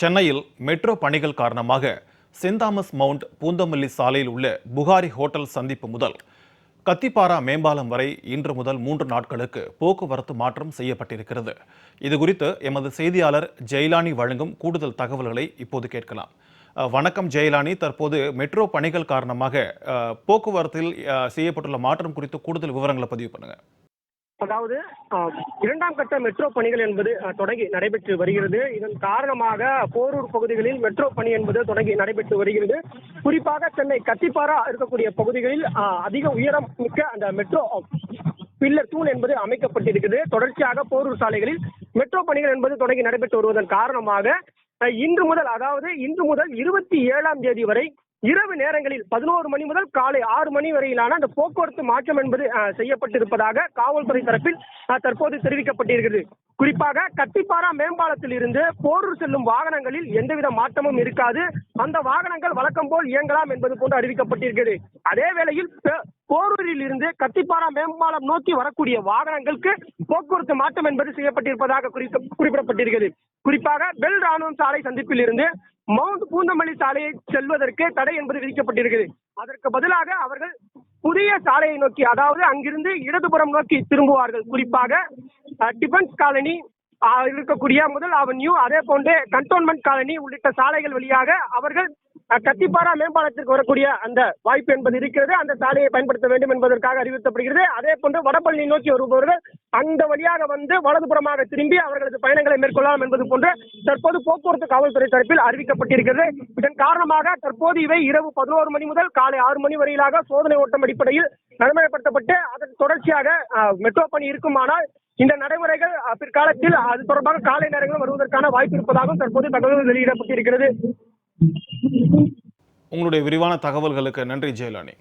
சென்னையில் மெட்ரோ பணிகள் காரணமாக சென்ட் தாமஸ் மவுண்ட் பூந்தமல்லி சாலையில் உள்ள புகாரி ஹோட்டல் சந்திப்பு முதல் கத்திப்பாரா மேம்பாலம் வரை இன்று முதல் மூன்று நாட்களுக்கு போக்குவரத்து மாற்றம் செய்யப்பட்டிருக்கிறது. இது குறித்து எமது செய்தியாளர் ஜெயலானி வழங்கும் கூடுதல் தகவல்களை இப்போது கேட்கலாம். வணக்கம் ஜெயலானி. தற்போது மெட்ரோ பணிகள் காரணமாக போக்குவரத்தில் செய்யப்பட்டுள்ள மாற்றம் குறித்து கூடுதல் விவரங்களை பதிவு பண்ணுங்கள் அதாவது இரண்டாம் கட்ட மெட்ரோ பணிகள் என்பது தொடங்கி நடைபெற்று வருகிறது. இதன் காரணமாக போரூர் பகுதிகளில் மெட்ரோ பணி என்பது தொடங்கி நடைபெற்று வருகிறது. குறிப்பாக சென்னை கத்திப்பாரா இருக்கக்கூடிய பகுதிகளில் அதிக உயரம் மிக்க அந்த மெட்ரோ பில்லர் தூண் என்பது அமைக்கப்பட்டிருக்கிறது. தொடர்ச்சியாக போரூர் சாலைகளில் மெட்ரோ பணிகள் என்பது தொடங்கி நடைபெற்று வருவதன் காரணமாக இன்று முதல் அதாவது இன்று முதல் இருபத்தி ஏழாம் தேதி வரை இரவு நேரங்களில் பதினோரு மணி முதல் காலை ஆறு மணி வரையிலான அந்த போக்குவரத்து மாற்றம் என்பது செய்யப்பட்டிருப்பதாக காவல்துறை தரப்பில் தற்போது தெரிவிக்கப்பட்டிருக்கிறது. குறிப்பாக கத்திப்பாரா மேம்பாலத்தில் இருந்து போரூர் செல்லும் வாகனங்களில் எந்தவித மாற்றமும் இருக்காது. அந்த வாகனங்கள் வழக்கம் போல் இயங்கலாம் என்பது போன்று அறிவிக்கப்பட்டிருக்கிறது. அதே வேளையில் போரூரில் இருந்து கத்திப்பாரா மேம்பாலம் நோக்கி வரக்கூடிய வாகனங்களுக்கு போக்குவரத்து மாற்றம் என்பது செய்யப்பட்டிருப்பதாக குறிப்பிடப்பட்டிருக்கிறது. குறிப்பாக பெல் ராணுவம் சாலை சந்திப்பில் இருந்து மவுண்ட் பூந்தமல்லி சாலையை செல்வதற்கு தடை என்பது விதிக்கப்பட்டிருக்கிறது. அதற்கு பதிலாக அவர்கள் புதிய சாலையை நோக்கி அதாவது அங்கிருந்து இடதுபுறம் நோக்கி திரும்புவார்கள். குறிப்பாக அஹ், டிஃபென்ஸ் காலனி இருக்கக்கூடிய முதல் அவென்யூ அதே போன்று கண்டோன்மெண்ட் காலனி உள்ளிட்ட சாலைகள் வழியாக அவர்கள் கத்திப்பாரா மேம்பாலத்திற்கு வரக்கூடிய அந்த வாய்ப்பு என்பது இருக்கிறது. அந்த சாலையை பயன்படுத்த வேண்டும் என்பதற்காக அறிவுறுத்தப்படுகிறது. அதே போன்று வடபழனி நோக்கி வருபவர்கள் அந்த வழியாக வந்து வலதுபுறமாக திரும்பி அவர்களது பயணங்களை மேற்கொள்ளலாம் என்பது போன்று தற்போது போக்குவரத்து காவல்துறை தரப்பில் அறிவிக்கப்பட்டிருக்கிறது. இதன் காரணமாக தற்போது இவை இரவு பதினோரு மணி முதல் காலை ஆறு மணி வரையிலாக சோதனை ஓட்டம் அடிப்படையில் நடைமுறைப்படுத்தப்பட்டு அதன் தொடர்ச்சியாக மெட்ரோ பணி இருக்குமானால் இந்த நடைமுறைகள் பிற்காலத்தில் அது தொடர்பாக காலை நேரங்களும் வருவதற்கான வாய்ப்பு இருப்பதாகவும் தற்போது தகவல்கள் வெளியிடப்பட்டிருக்கிறது. உங்களுடைய விரிவான தகவல்களுக்கு நன்றி ஜெயலானி.